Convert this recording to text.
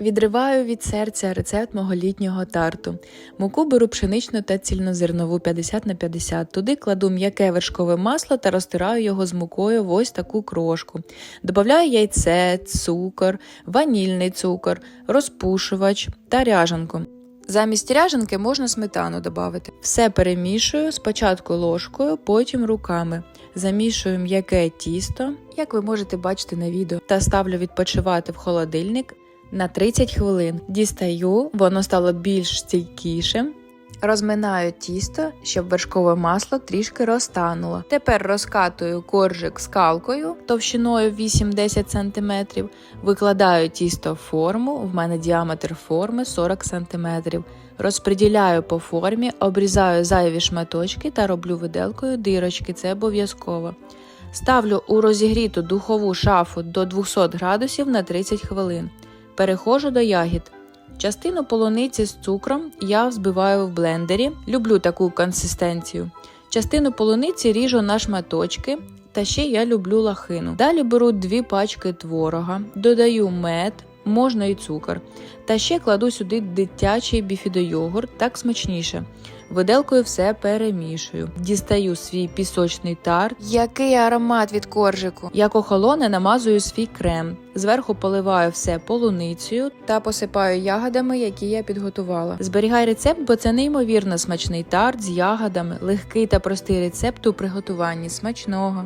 Відриваю від серця рецепт мого літнього тарту. Муку беру пшеничну та цільнозернову 50 на 50. Туди кладу м'яке вершкове масло та розтираю його з мукою в ось таку крошку. Добавляю яйце, цукор, ванільний цукор, розпушувач та ряжанку. Замість ряжанки можна сметану додати. Все перемішую спочатку ложкою, потім руками. Замішую м'яке тісто, як ви можете бачити на відео, та ставлю відпочивати в холодильник на 30 хвилин. Дістаю, воно стало більш стійкішим. Розминаю тісто, щоб вершкове масло трішки розтануло. Тепер розкатую коржик скалкою товщиною 8-10 см, викладаю тісто в форму, в мене діаметр форми 40 см. Розподіляю по формі, обрізаю зайві шматочки та роблю виделкою дирочки, це обов'язково. Ставлю у розігріту духову шафу до 200 градусів на 30 хвилин. Переходжу до ягід. Частину полуниці з цукром я взбиваю в блендері, люблю таку консистенцію. Частину полуниці ріжу на шматочки, та ще я люблю лахину. Далі беру дві пачки творога, додаю мед, можна і цукор. Та ще кладу сюди дитячий біфідойогурт, так смачніше. Виделкою все перемішую. Дістаю свій пісочний тарт. Який аромат від коржику! Як охолоне, намазую свій крем. Зверху поливаю все полуницею та посипаю ягодами, які я підготувала. Зберігай рецепт, бо це неймовірно смачний тарт з ягодами, легкий та простий рецепт у приготуванні смачного.